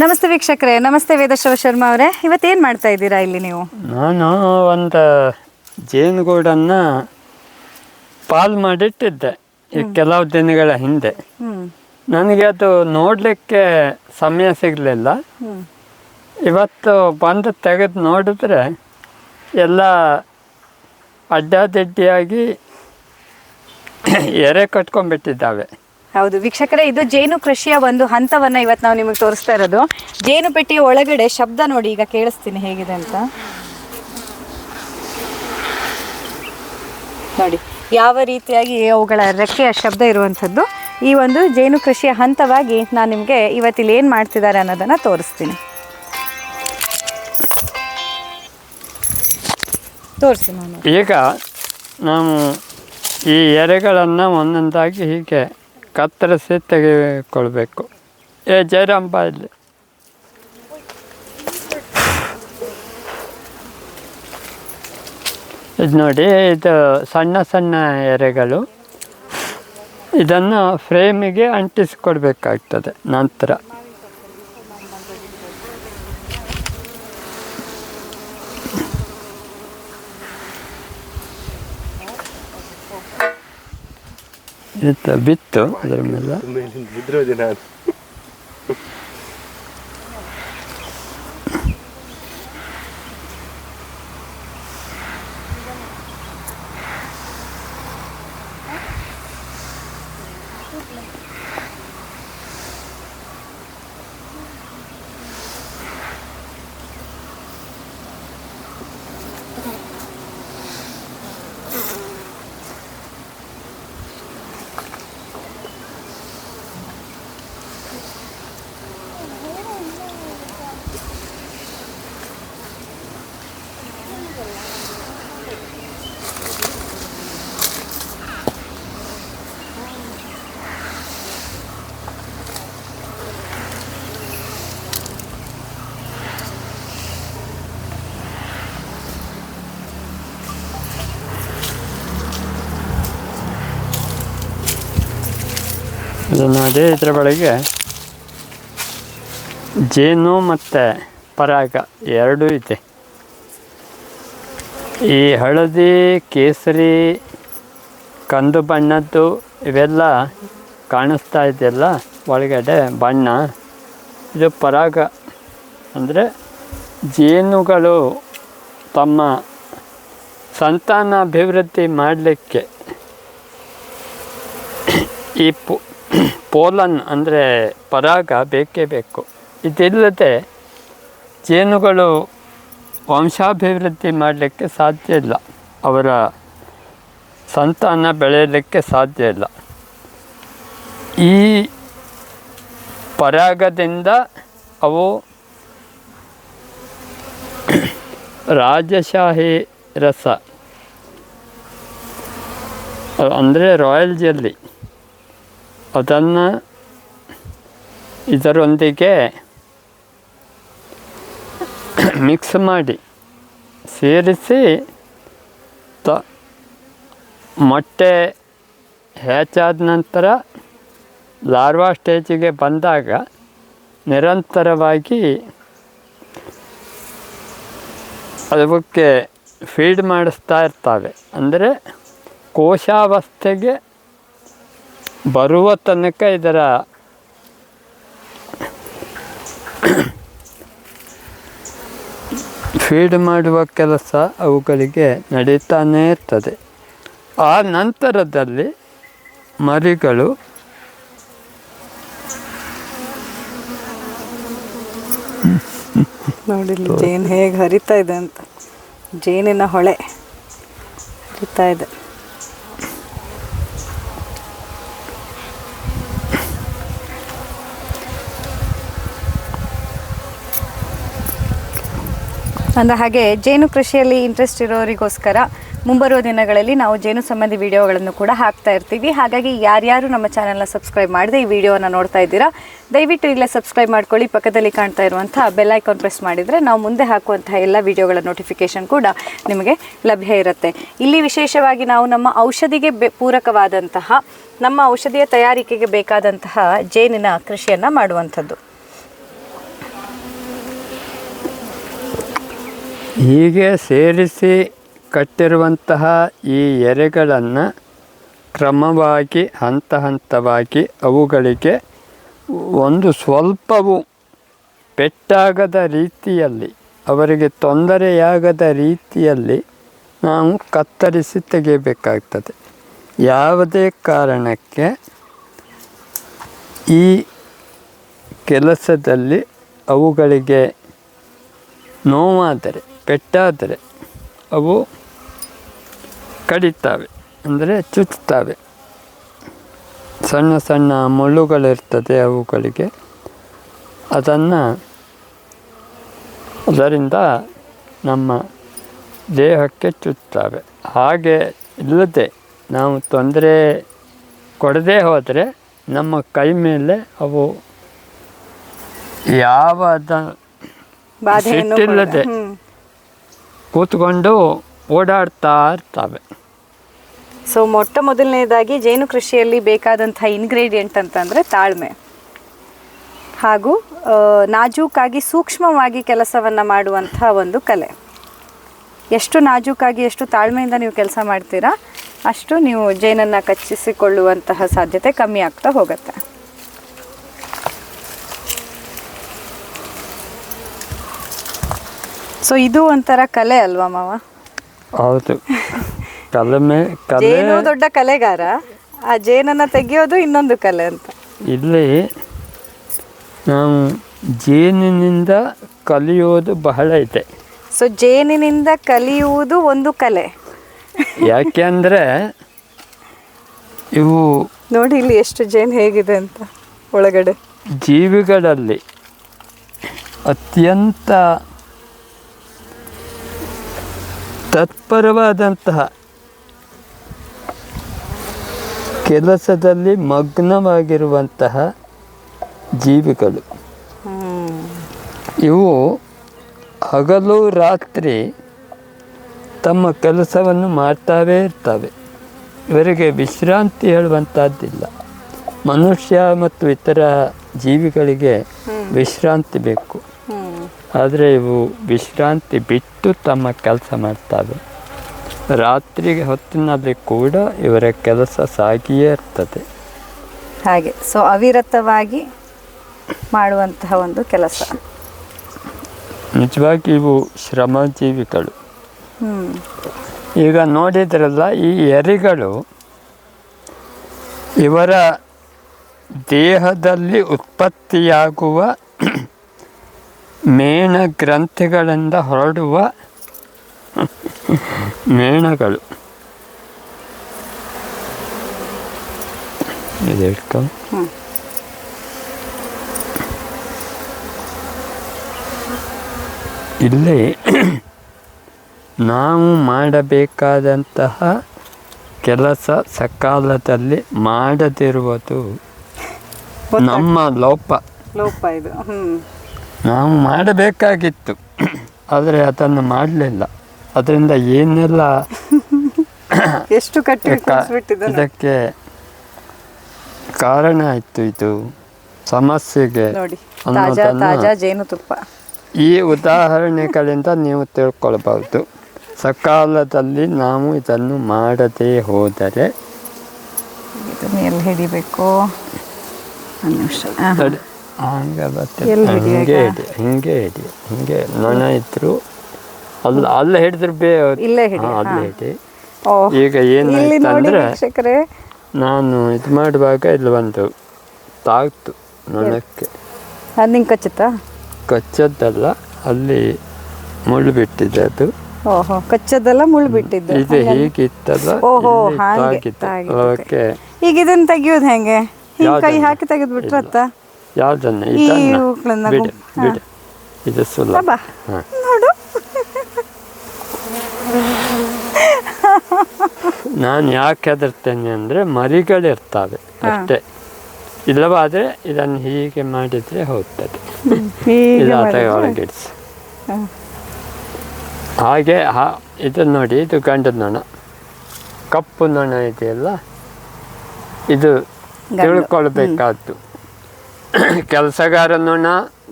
ನಮಸ್ತೆ ವೀಕ್ಷಕರೇ ನಮಸ್ತೆ ವೇದಶವ ಶರ್ಮಾ ಅವರೇ. ಇವತ್ತು ಏನು ಮಾಡ್ತಾ ಇದ್ದೀರಾ ಇಲ್ಲಿ ನೀವು? ನಾನು ಒಂದು ಜೇನುಗೂಡನ್ನು ಪಾಲ್ ಮಾಡಿಟ್ಟಿದ್ದೆ. ಈ ಕೆಲವು ದಿನಗಳ ಹಿಂದೆ. ನನಗೆ ಅದು ನೋಡಲಿಕ್ಕೆ ಸಮಯ ಸಿಗಲಿಲ್ಲ. ಇವತ್ತು ಬಂದು ತೆಗೆದು ನೋಡಿದ್ರೆ ಎಲ್ಲ ಅಡ್ಡಾದಿಡ್ಡಿಯಾಗಿ ಎರೆ ಕಟ್ಕೊಂಡ್ಬಿಟ್ಟಿದ್ದಾವೆ. ಹೌದು. ವೀಕ್ಷಕರೇ, ಇದು ಜೇನು ಕೃಷಿಯ ಒಂದು ಹಂತವನ್ನ ಇವತ್ತು ನಾವು ನಿಮಗೆ ತೋರಿಸ್ತಾ ಇರೋದು. ಜೇನು ಪೆಟ್ಟಿಯ ಒಳಗಡೆ ಶಬ್ದ ನೋಡಿ, ಈಗ ಕೇಳಿಸ್ತೀನಿ ಹೇಗಿದೆ ಅಂತ. ನೋಡಿ, ಯಾವ ರೀತಿಯಾಗಿ ಅವುಗಳ ರೆಕ್ಕೆಯ ಶಬ್ದ ಇರುವಂಥದ್ದು. ಈ ಒಂದು ಜೇನು ಕೃಷಿಯ ಹಂತವಾಗಿ ನಾನು ನಿಮಗೆ ಇವತ್ತಿಲ್ಲಿ ಏನು ಮಾಡ್ತಿದ್ದಾರೆ ಅನ್ನೋದನ್ನು ತೋರಿಸ್ತೀನಿ. ತೋರಿಸಿ ನಾನು. ಈಗ ನಾವು ಈ ಎರೆಗಳನ್ನು ಒಂದೊಂದಾಗಿ ಹೀಗೆ ಕತ್ತರಿಸಿ ತೆಗೆದುಕೊಳ್ಬೇಕು ಏ, ಜಯರಾಂಬ ಇಲ್ಲಿ. ಇದು ನೋಡಿ, ಇದು ಸಣ್ಣ ಸಣ್ಣ ಎರೆಗಳು. ಇದನ್ನು ಫ್ರೇಮಿಗೆ ಅಂಟಿಸಿಕೊಡ್ಬೇಕಾಗ್ತದೆ, ನಂತರ. ಇದು ಬಿತ್ತು ಅದರ ಮೇಲೆ ಬಿದ್ರೋದೆ ನಾನು ಇದು ಅದೇ ಇದರ ಒಳಗೆ ಜೇನು ಮತ್ತು ಪರಾಗ ಎರಡೂ ಇದೆ. ಈ ಹಳದಿ, ಕೇಸರಿ, ಕಂದು ಬಣ್ಣದ್ದು ಇವೆಲ್ಲ ಕಾಣಿಸ್ತಾ ಇದೆಯಲ್ಲ, ಒಳಗಡೆ ಬಣ್ಣ. ಇದು ಪರಾಗ ಅಂದರೆ ಜೇನುಗಳು ತಮ್ಮ ಸಂತಾನಾಭಿವೃದ್ಧಿ ಮಾಡಲಿಕ್ಕೆ ಈ ಪೋ ಪೋಲನ್ ಅಂದರೆ ಪರಾಗ ಬೇಕೇ ಬೇಕು. ಇದಿಲ್ಲದೆ ಜೇನುಗಳು ವಂಶಾಭಿವೃದ್ಧಿ ಮಾಡಲಿಕ್ಕೆ ಸಾಧ್ಯ ಇಲ್ಲ. ಅವರ ಸಂತಾನ ಬೆಳೆಯಲಿಕ್ಕೆ ಸಾಧ್ಯ ಇಲ್ಲ. ಈ ಪರಾಗದಿಂದ ಅವು ರಾಜಶಾಹಿ ರಸ, ಅಂದರೆ ರಾಯಲ್ ಜೆಲ್ಲಿ ಅದನ್ನು ಇದರೊಂದಿಗೆ ಮಿಕ್ಸ್ ಮಾಡಿ, ಸೇರಿಸಿ ತ, ಮೊಟ್ಟೆ ಹೆಚ್ಚಾದ ನಂತರ ಲಾರ್ವಾ ಸ್ಟೇಜಿಗೆ ಬಂದಾಗ ನಿರಂತರವಾಗಿ ಅದಕ್ಕೆ ಫೀಡ್ ಮಾಡಿಸ್ತಾ ಇರ್ತವೆ. ಅಂದರೆ ಕೋಶಾವಸ್ಥೆಗೆ ಬರುವ ತನಕ ಇದರ ಫೀಡ್ ಮಾಡುವ ಕೆಲಸ ಅವುಗಳಿಗೆ ನಡೀತಾನೇ ಇರ್ತದೆ. ಆ ನಂತರದಲ್ಲಿ ಮರಿಗಳು ನೋಡಿ ಜೇನು ಹೇಗೆ ಹರಿತಾ ಇದೆ ಅಂತ. ಜೇನಿನ ಹೊಳೆ ಹರಿತಾ ಇದೆ. ಅಂದರೆ ಹಾಗೆ ಜೇನು ಕೃಷಿಯಲ್ಲಿ ಇಂಟ್ರೆಸ್ಟ್ ಇರೋರಿಗೋಸ್ಕರ ಮುಂಬರುವ ದಿನಗಳಲ್ಲಿ ನಾವು ಜೇನು ಸಂಬಂಧಿ ವಿಡಿಯೋಗಳನ್ನು ಕೂಡ ಹಾಕ್ತಾ ಇರ್ತೀವಿ. ಹಾಗಾಗಿ ಯಾರ್ಯಾರು ನಮ್ಮ ಚಾನಲ್ನ ಸಬ್ಸ್ಕ್ರೈಬ್ ಮಾಡದೆ ಈ ವಿಡಿಯೋನ ನೋಡ್ತಾ ಇದ್ದೀರಾ, ದಯವಿಟ್ಟು ಇಲ್ಲೇ ಸಬ್ಸ್ಕ್ರೈಬ್ ಮಾಡ್ಕೊಳ್ಳಿ. ಪಕ್ಕದಲ್ಲಿ ಕಾಣ್ತಾ ಇರುವಂಥ ಬೆಲ್ಲೈಕಾನ್ ಪ್ರೆಸ್ ಮಾಡಿದರೆ ನಾವು ಮುಂದೆ ಹಾಕುವಂತಹ ಎಲ್ಲ ವಿಡಿಯೋಗಳ ನೋಟಿಫಿಕೇಶನ್ ಕೂಡ ನಿಮಗೆ ಲಭ್ಯ ಇರುತ್ತೆ. ಇಲ್ಲಿ ವಿಶೇಷವಾಗಿ ನಾವು ನಮ್ಮ ಔಷಧಿಗೆ ಬೆ, ಪೂರಕವಾದಂತಹ, ನಮ್ಮ ಔಷಧಿಯ ತಯಾರಿಕೆಗೆ ಬೇಕಾದಂತಹ ಜೇನಿನ ಕೃಷಿಯನ್ನು ಮಾಡುವಂಥದ್ದು. ಹೀಗೆ ಸೇರಿಸಿ ಕಟ್ಟಿರುವಂತಹ ಈ ಎರೆಗಳನ್ನು ಕ್ರಮವಾಗಿ ಹಂತ ಹಂತವಾಗಿ ಅವುಗಳಿಗೆ ಒಂದು ಸ್ವಲ್ಪವೂ ಪೆಟ್ಟಾಗದ ರೀತಿಯಲ್ಲಿ, ಅವರಿಗೆ ತೊಂದರೆಯಾಗದ ರೀತಿಯಲ್ಲಿ ನಾವು ಕತ್ತರಿಸಿ ತೆಗೆಯಬೇಕಾಗ್ತದೆ. ಯಾವುದೇ ಕಾರಣಕ್ಕೆ ಈ ಕೆಲಸದಲ್ಲಿ ಅವುಗಳಿಗೆ ನೋವಾದರೆ ಪೆಟ್ಟಾದರೆ ಅವು ಕಡಿತಾವೆ ಅಂದರೆ ಚುಚ್ಚುತ್ತವೆ. ಸಣ್ಣ ಸಣ್ಣ ಮುಳ್ಳುಗಳಿರ್ತದೆ ಅವುಗಳಿಗೆ. ಅದನ್ನು ಅದರಿಂದ ನಮ್ಮ ದೇಹಕ್ಕೆ ಚುಚ್ಚುತ್ತವೆ. ಹಾಗೆ ಇಲ್ಲದೆ ನಾವು ತೊಂದರೆ ಕೊಡದೇ ಹೋದರೆ ನಮ್ಮ ಕೈ ಮೇಲೆ ಅವು ಯಾವ ಸಿಟ್ಟಿಲ್ಲದೆ. ಕೂತ್ಕೊಂಡು ಓಡಾಡ್ತಾ ಇರ್ತವೆ. ಸೊ ಮೊಟ್ಟ ಮೊದಲನೇದಾಗಿ ಜೇನು ಕೃಷಿಯಲ್ಲಿ ಬೇಕಾದಂತಹ ಇಂಗ್ರೀಡಿಯೆಂಟ್ ಅಂತಂದರೆ ತಾಳ್ಮೆ. ಹಾಗೂ ನಾಜೂಕಾಗಿ ಸೂಕ್ಷ್ಮವಾಗಿ ಕೆಲಸವನ್ನು ಮಾಡುವಂತಹ ಒಂದು ಕಲೆ. ಎಷ್ಟು ನಾಜೂಕಾಗಿ, ಎಷ್ಟು ತಾಳ್ಮೆಯಿಂದ ನೀವು ಕೆಲಸ ಮಾಡ್ತೀರಾ, ಅಷ್ಟು ನೀವು ಜೇನನ್ನು ಕಚ್ಚಿಸಿಕೊಳ್ಳುವಂತಹ ಸಾಧ್ಯತೆ ಕಮ್ಮಿ ಆಗ್ತಾ ಹೋಗುತ್ತೆ. ಸೊ ಇದು ಒಂಥರ ಕಲೆ ಅಲ್ವಾ ಮಾವ? ಹೌದು. ಕಲಮೆ ಕಲೆ ಜೇನು ದೊಡ್ಡ ಕಲೆಗಾರ. ಆ ಜೇನನ್ನು ತೆಗೆಯೋದು ಇನ್ನೊಂದು ಕಲೆ ಅಂತ. ಇಲ್ಲಿ ನಾವು ಜೇನಿನಿಂದ ಕಲಿಯೋದು ಬಹಳ ಇದೆ ಸೊ ಜೇನಿನಿಂದ ಕಲಿಯುವುದು ಒಂದು ಕಲೆ. ಯಾಕೆಂದರೆ ಇವು ನೋಡಿ ಇಲ್ಲಿ ಎಷ್ಟು ಜೇನು ಹೇಗಿದೆ ಅಂತ ಒಳಗಡೆ. ಜೀವಿಗಳಲ್ಲಿ ಅತ್ಯಂತ ತತ್ಪರವಾದಂತಹ ಕೆಲಸದಲ್ಲಿ ಮಗ್ನವಾಗಿರುವಂತಹ ಜೀವಿಗಳು. ಇವು ಹಗಲು ರಾತ್ರಿ ತಮ್ಮ ಕೆಲಸವನ್ನು ಮಾಡ್ತಾವೇ ಇರ್ತವೆ. ಇವರಿಗೆ ವಿಶ್ರಾಂತಿ ಹೇಳುವಂಥದ್ದಿಲ್ಲ ಮನುಷ್ಯ ಮತ್ತು ಇತರ ಜೀವಿಗಳಿಗೆ ವಿಶ್ರಾಂತಿ ಬೇಕು. ಆದರೆ ಇವು ವಿಶ್ರಾಂತಿ ಬಿಟ್ಟು ತಮ್ಮ ಕೆಲಸ ಮಾಡ್ತವೆ. ರಾತ್ರಿಗೆ ಹೊತ್ತಿನಲ್ಲಿ ಕೂಡ ಇವರ ಕೆಲಸ ಸಾಗಿಯೇ ಇರ್ತದೆ. ಹಾಗೆ ಸೊ ಅವಿರತವಾಗಿ ಮಾಡುವಂತಹ ಒಂದು ಕೆಲಸ. ನಿಜವಾಗಿ ಇವು ಶ್ರಮಜೀವಿಗಳು. ಈಗ ನೋಡಿದ್ರಲ್ಲ ಈ ಎರಿಗಳು ಇವರ ದೇಹದಲ್ಲಿ ಉತ್ಪತ್ತಿಯಾಗುವ ಮೇಣ ಗ್ರಂಥಿಗಳಿಂದ ಹೊರಡುವ ಮೇಣಗಳು. ಇಲ್ಲಿ ನಾವು ಮಾಡಬೇಕಾದಂತಹ ಕೆಲಸ ಸಕಾಲದಲ್ಲಿ ಮಾಡದಿರುವುದು ನಮ್ಮ ಲೋಪ. ಲೋಪ ಇದು. ನಾವು ಮಾಡಬೇಕಾಗಿತ್ತು. ಆದರೆ ಅದನ್ನು ಮಾಡಲಿಲ್ಲ. ಅದರಿಂದ ಏನೆಲ್ಲ ಎಷ್ಟು ಇದಕ್ಕೆ ಕಾರಣ ಆಯಿತು ಇದು. ಸಮಸ್ಯೆಗೆ ಜೇನುತುಪ್ಪ ಈ ಉದಾಹರಣೆಗಳಿಂದ ನೀವು ತಿಳ್ಕೊಳ್ಬಹುದು. ಸಕಾಲದಲ್ಲಿ ನಾವು ಇದನ್ನು ಮಾಡದೇ ಹೋದರೆ ಹಿಡಿಬೇಕು. ಹಂಗೆ ಬರ್ತದೆ. ಹಿಂಗೆ ಹಿಡಿ ಹಿಂಗೆ ಹಿಡಿ ಹಿಂಗೆ ನೊಣ ಇದ್ರು ಅಲ್ಲಿ ಅಲ್ಲ ಹಿಡಿದ್ರೆ ಬೇ ಇಲ್ಲೇ ಹಿಡಿ, ಅಲ್ಲೇ ಹಿಡಿ ಈಗ ಏನು ಏನಾಯ್ತು ನೋಡಿ ಅಂದ್ರೆ ವೀಕ್ಷಕರೇ. ನಾನು ಇದು ಮಾಡುವಾಗ ಇಲ್ಲಿ ಬಂತು ತಾಗ್ತು ನೊಣಕ್ಕೆ. ಅದು ನಿಂಗೆ ಕಚ್ಚುತ್ತಾ? ಕಚ್ಚದ್ದಲ್ಲ ಅಲ್ಲಿ ಮುಳ್ಳು ಬಿಟ್ಟಿದೆ ಅದು. ಓಹೋ ಕಚ್ಚದೆಲ್ಲ ಮುಳ್ಳು ಬಿಟ್ಟಿದ್ದು ಇದು ಹೀಗಿತ್ತಲ್ಲ ಓಹೋ ಹಾಗೆ. ಈಗ ಇದನ್ನ ತೆಗಿಯೋದು ಹೆಂಗೆ? ಹಿಂಗೆ ಕೈ ಹಾಕಿ ತೆಗೆದು ಬಿಟ್ರತ್ತ ಯಾವ್ದನ್ನ ಇದನ್ನು ಬಿಡು. ಬಿಡು. ಇದು ಸುಲಭ. ನೋಡು. ನಾನು ಯಾಕೆ ಹೆದರ್ತೇನೆ ಅಂದರೆ ಮರಿಗಳಿರ್ತವೆ ಅಷ್ಟೇ. ಇಲ್ಲವಾದರೆ ಇದನ್ನು ಹೀಗೆ ಮಾಡಿದರೆ ಹೋಗ್ತದೆ. ಒಳಗಿಡಿಸಿ. ಹಾಗೆ ಹಾ. ಇದು ನೋಡಿ ಇದು ಗಂಡು ನೊಣ. ಕಪ್ಪು ನೊಣ ಇದೆಯಲ್ಲ? ಇದು. ತಿಳ್ಕೊಳ್ಬೇಕಾದ್ದು. ಕೆಲಸಗಾರ ನೊಣ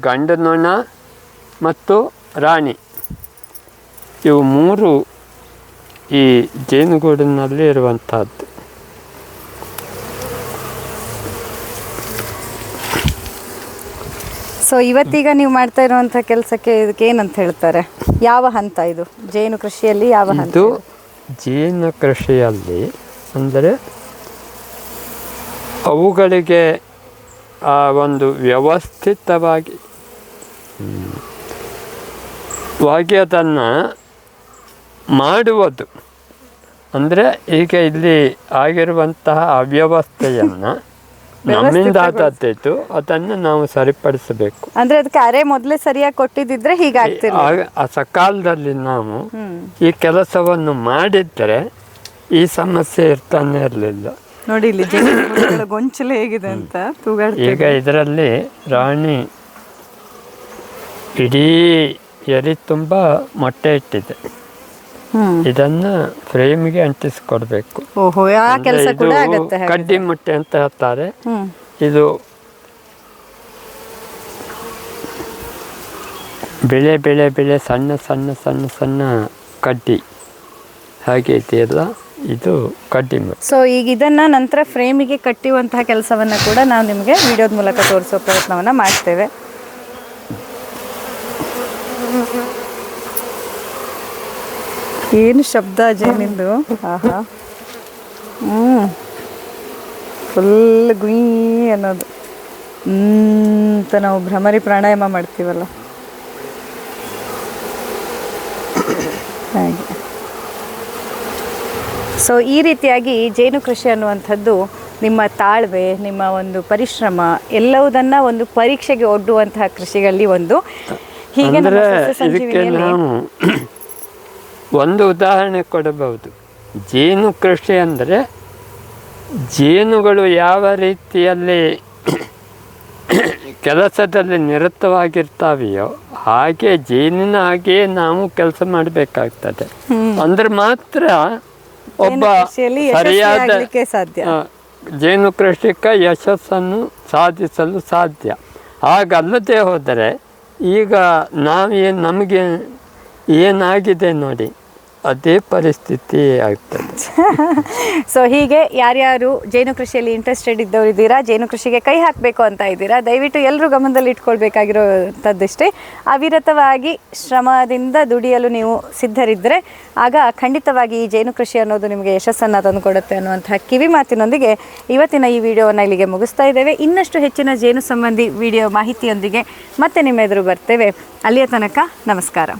ಗಂಡು ನೊಣ ಮತ್ತು ರಾಣಿ. ಇವು ಮೂರು ಈ ಜೇನುಗೂಡಿನಲ್ಲಿ ಇರುವಂತಹದ್ದು. ಸೊ ಇವತ್ತೀಗ ನೀವು ಮಾಡ್ತಾ ಇರುವಂಥ ಕೆಲಸಕ್ಕೆ ಇದಕ್ಕೆ ಏನಂತ ಹೇಳ್ತಾರೆ? ಯಾವ ಹಂತ ಇದು? ಜೇನು ಕೃಷಿಯಲ್ಲಿ ಯಾವ ಹಂತ ಇದು? ಜೇನು ಕೃಷಿಯಲ್ಲಿ ಅಂದರೆ ಅವುಗಳಿಗೆ ಆ ಒಂದು ವ್ಯವಸ್ಥಿತವಾಗಿ ವಾಗಿ ಅದನ್ನು ಮಾಡುವುದು. ಅಂದರೆ ಈಗ ಇಲ್ಲಿ ಆಗಿರುವಂತಹ ಅವ್ಯವಸ್ಥೆಯನ್ನು ನಮ್ಮಿಂದ ಆದದ್ದು ಅದನ್ನು ನಾವು ಸರಿಪಡಿಸಬೇಕು. ಅಂದ್ರೆ ಅದಕ್ಕೆ ಅರೆ ಮೊದಲೇ ಸರಿಯಾಗಿ ಕೊಟ್ಟಿದ್ದಿದ್ರೆ ಹೀಗಾಗ್ತದೆ ಆ ಸಕಾಲದಲ್ಲಿ ನಾವು ಈ ಕೆಲಸವನ್ನು ಮಾಡಿದ್ದರೆ ಈ ಸಮಸ್ಯೆ ಇರ್ತಾನೆ ಇರಲಿಲ್ಲ. ನೋಡಿ ಇಲ್ಲಿ ಗೊಂಚಲು ಹೇಗಿದೆ ಅಂತ ತೂಗಾಡ ಈಗ ಇದರಲ್ಲಿ ರಾಣಿ ಇಡೀ ಎರಿ ತುಂಬ ಮೊಟ್ಟೆ ಇಟ್ಟಿದೆ. ಇದನ್ನ ಫ್ರೇಮ್ಗೆ ಅಂಟಿಸ್ಕೊಡ್ಬೇಕು. ಕಡ್ಡಿ ಮೊಟ್ಟೆ ಅಂತ ಹೇಳ್ತಾರೆ. ಇದು ಬೆಳೆ ಬೆಳೆ ಬೆಳೆ ಸಣ್ಣ ಸಣ್ಣ ಸಣ್ಣ ಸಣ್ಣ ಕಡ್ಡಿ. ಹಾಗೆ ಇದೆಯಲ್ಲ. ಇದು ಕಟ್ಟಿಂಗ್ ಸೊ ಈಗ ಇದನ್ನ ನಂತರ ಫ್ರೇಮಿಗೆ ಕಟ್ಟುವಂತಹ ಕೆಲಸವನ್ನ ಕೂಡ ನಾವು ನಿಮಗೆ ವಿಡಿಯೋದ ಮೂಲಕ ತೋರಿಸೋ ಪ್ರಯತ್ನವನ್ನ ಮಾಡ್ತೇವೆ. ಏನು ಶಬ್ದ ಜೇನಿಂದು ಆಹಾ. ಫುಲ್ ಗುಯ್ ಅನ್ನೋದು. ಅಂತ ನಾವು ಭ್ರಮರಿ ಪ್ರಾಣಾಯಾಮ ಮಾಡ್ತೀವಲ್ಲ. ಹಾಗೆ. ಸೊ ಈ ರೀತಿಯಾಗಿ ಜೇನು ಕೃಷಿ ಅನ್ನುವಂಥದ್ದು ನಿಮ್ಮ ತಾಳ್ವೆ ನಿಮ್ಮ ಒಂದು ಪರಿಶ್ರಮ ಎಲ್ಲವುದನ್ನ ಒಂದು ಪರೀಕ್ಷೆಗೆ ಒಡ್ಡುವಂತಹ ಕೃಷಿಗಳಲ್ಲಿ ಒಂದು. ಹೀಗೆ ಇದಕ್ಕೆ ನಾವು ಒಂದು ಉದಾಹರಣೆ ಕೊಡಬಹುದು. ಜೇನು ಕೃಷಿ ಅಂದರೆ ಜೇನುಗಳು ಯಾವ ರೀತಿಯಲ್ಲಿ ಕೆಲಸದಲ್ಲಿ ನಿರತವಾಗಿರ್ತಾವೆಯೋ ಹಾಗೆ ಜೇನಿನ ಹಾಗೆಯೇ ನಾವು ಕೆಲಸ ಮಾಡಬೇಕಾಗ್ತದೆ. ಅಂದ್ರೆ ಮಾತ್ರ ಒಬ್ಬ ಸರಿಯಾದ ಸಾಧ್ಯ. ಜೇನು ಕೃಷಿಕ ಯಶಸ್ಸನ್ನು ಸಾಧಿಸಲು ಸಾಧ್ಯ ಹಾಗಲ್ಲದೆ ಹೋದರೆ ಈಗ ನಾವೇನು ನಮಗೆ ಏನಾಗಿದೆ ನೋಡಿ ಅದೇ ಪರಿಸ್ಥಿತಿ ಆಗ್ತದೆ. ಸೊ ಹೀಗೆ ಯಾರ್ಯಾರು ಜೇನು ಕೃಷಿಯಲ್ಲಿ ಇಂಟ್ರೆಸ್ಟೆಡ್ ಇದ್ದವರು ಇದ್ದೀರಾ, ಜೇನು ಕೃಷಿಗೆ ಕೈ ಹಾಕಬೇಕು ಅಂತ ಇದ್ದೀರಾ, ದಯವಿಟ್ಟು ಎಲ್ಲರೂ ಗಮನದಲ್ಲಿ ಇಟ್ಕೊಳ್ಬೇಕಾಗಿರೋಂಥದ್ದಿಷ್ಟೇ ಅವಿರತವಾಗಿ ಶ್ರಮದಿಂದ ದುಡಿಯಲು ನೀವು ಸಿದ್ಧರಿದ್ದರೆ ಆಗ ಖಂಡಿತವಾಗಿ ಈ ಜೇನು ಕೃಷಿ ಅನ್ನೋದು ನಿಮಗೆ ಯಶಸ್ಸನ್ನು ತಂದುಕೊಡುತ್ತೆ ಅನ್ನುವಂತಹ ಕಿವಿ ಮಾತಿನೊಂದಿಗೆ ಇವತ್ತಿನ ಈ ವಿಡಿಯೋವನ್ನು ಇಲ್ಲಿಗೆ ಮುಗಿಸ್ತಾ ಇದ್ದೇವೆ. ಇನ್ನಷ್ಟು ಹೆಚ್ಚಿನ ಜೇನು ಸಂಬಂಧಿ ವಿಡಿಯೋ ಮಾಹಿತಿಯೊಂದಿಗೆ ಮತ್ತೆ ನಿಮ್ಮ ಎದುರು ಬರ್ತೇವೆ. ಅಲ್ಲಿಯ ತನಕ ನಮಸ್ಕಾರ.